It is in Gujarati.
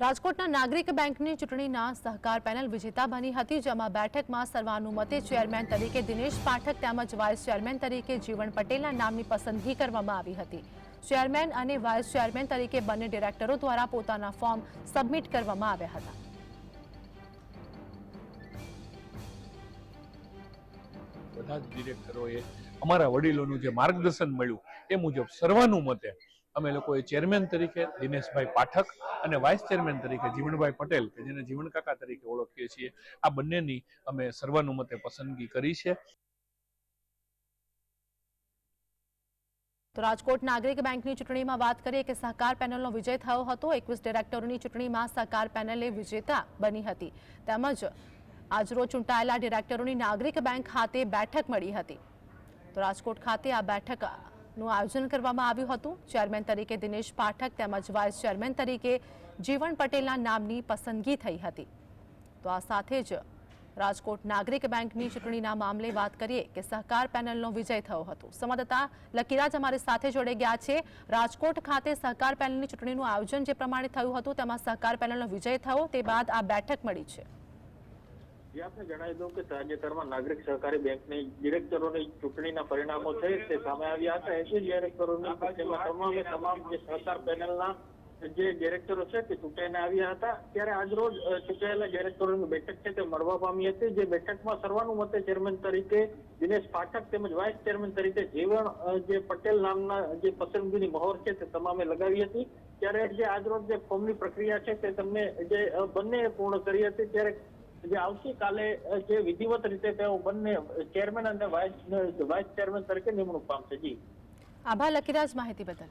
રાજકોટના નાગરિક બેંકની ચૂંટણીના સહકાર પેનલ વિજેતા બની હતી, જેમાં બેઠકમાં સર્વાનુમતે ચેરમેન તરીકે દિનેશ પાઠક તેમજ વાઇસ ચેરમેન તરીકે જીવન પટેલના નામની પસંદગી કરવામાં આવી હતી. ચેરમેન અને વાઇસ ચેરમેન તરીકે બંને ડિરેક્ટરો દ્વારા પોતાના ફોર્મ સબમિટ કરવામાં આવ્યા હતા. બધા જ ડિરેક્ટરોએ અમારા વડીલોનું જે માર્ગદર્શન મળ્યું, એ મુજબ સર્વાનુમતે અમે લોકોએ ચેરમેન તરીકે દિનેશભાઈ પાઠક અને વાઇસ ચેરમેન તરીકે જીવણભાઈ પટેલ, કે જેને જીવણકાકા તરીકે ઓળખીએ છીએ, આ બંનેની અમે સર્વાનુમતે પસંદગી કરી છે. તો રાજકોટ નાગરિક બેંકની ચૂંટણીમાં વાત કરીએ કે સહકાર પેનલનો વિજય થયો હતો. એકવીસ ડિરેક્ટરોની ચૂંટણીમાં સહકાર પેનલે વિજેતા બની હતી. તેમજ આજરોજ ચૂંટાયેલા ડિરેક્ટરોની નાગરિક બેંક ખાતે બેઠક મળી હતી. તો રાજકોટ ખાતે આ બેઠકનું આયોજન કરવામાં આવ્યું હતું. ચેરમેન તરીકે દિનેશ પાઠક તેમજ વાઇસ ચેરમેન તરીકે જીવન પટેલના નામની પસંદગી થઈ હતી. તો આ સાથે જ રાજકોટ નાગરિક બેંકની ચૂંટણીના મામલે વાત કરીએ કે સહકાર પેનલનો વિજય થયો હતો. સંવાદદાતા લકીરાજ અમારી સાથે જોડે ગયા છે. રાજકોટ ખાતે સહકાર પેનલની ચૂંટણીનું આયોજન જે પ્રમાણે થયું હતું, તેમાં સહકાર પેનલનો વિજય થયો. તે બાદ આ બેઠક મળી છે. જે આપને જણાવી દઉં કે તાજેતરમાં નાગરિક સહકારી બેંકની ડિરેક્ટરોની ચૂંટણીના પરિણામો છે તે સામે આવ્યા હતા. એસી ડિરેક્ટરોની તેમાં તમામે તમામ જે સહકાર પેનલના જે ડિરેક્ટરો છે તે ચૂંટાઈને આવ્યા હતા. ત્યારે આજરોજ ચૂંટાયેલા ડિરેક્ટરોની બેઠક છે તે મળવા પામી હતી. જે બેઠકમાં સર્વાનુમતે ચેરમેન તરીકે દિનેશ પાઠક તેમજ વાઇસ ચેરમેન તરીકે જીવણ જે પટેલ નામના જે પસંદગીની મહોર છે તે તમામે લગાવી હતી. ત્યારે જે આજરોજ જે ફોર્મની પ્રક્રિયા છે તે તમને જે બંને પૂર્ણ કરી હતી. ત્યારે જે આવતીકાલે જે વિધિવત રીતે તેઓ બંને ચેરમેન અને વાઇસ વાઇસ ચેરમેન તરીકે નિમણૂક પામશે. જી. આભાર લકીરાજ માહિતી બદલ.